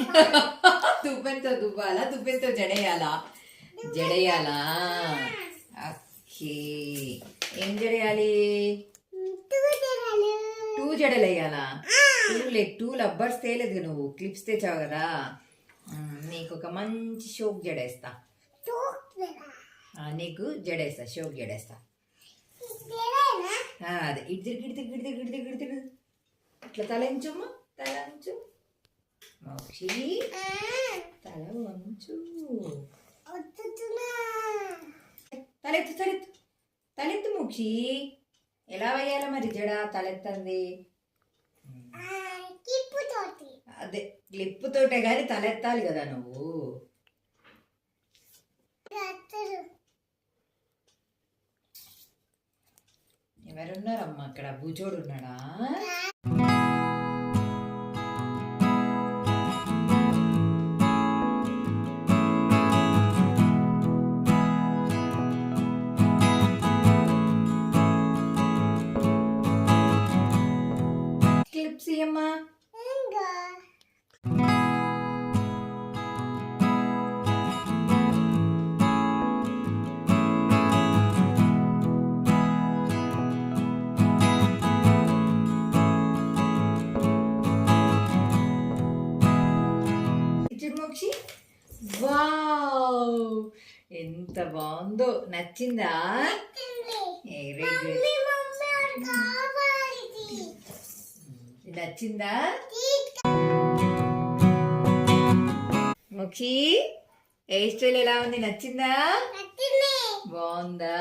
దువ్వెంతో దువ్వాలా దువ్వెంతో జడేయాలా? జడేయాలా? Okay. ఏం జడేయాలి? Two జడలు. వేయాలా? టూ లే టూ లబ్బర్స్ తేలేదు నువ్వు. క్లిప్స్ తెచ్చావు కదా. నీకు ఒక మంచి షోక్ జడేస్తా. నీకు జడేస్తా షోక్ జడేస్తా. అదే. ఇటు తిరిగి ఇటు తిరిగి ఇటు తిరిగి ఇటు తిరిగి ఇటు తిరిగి. ఇట్లా తల ఎంచుమ్మా తల అంచు మోక్షి తల వంచు. తలెత్తు తలెత్తు. తలెత్తు మోక్షి ఎలా వేయాలి మరి జడ తలెత్తంది? అదే క్లిప్ తోటే కానీ తలెత్తాలి కదా నువ్వు. ఎవరున్నారమ్మా అక్కడ? బుజోడు ఉన్నాడా? క్లిప్స్ ఇయ్యమ్మా మోక్షి వావ్ ఎంత బాగుందో. నచ్చిందా? వెరీ గుడ్ నచ్చిందా? ముఖి హెయిర్ స్టైల్ ఎలా ఉంది? నచ్చిందా. బాగుందా?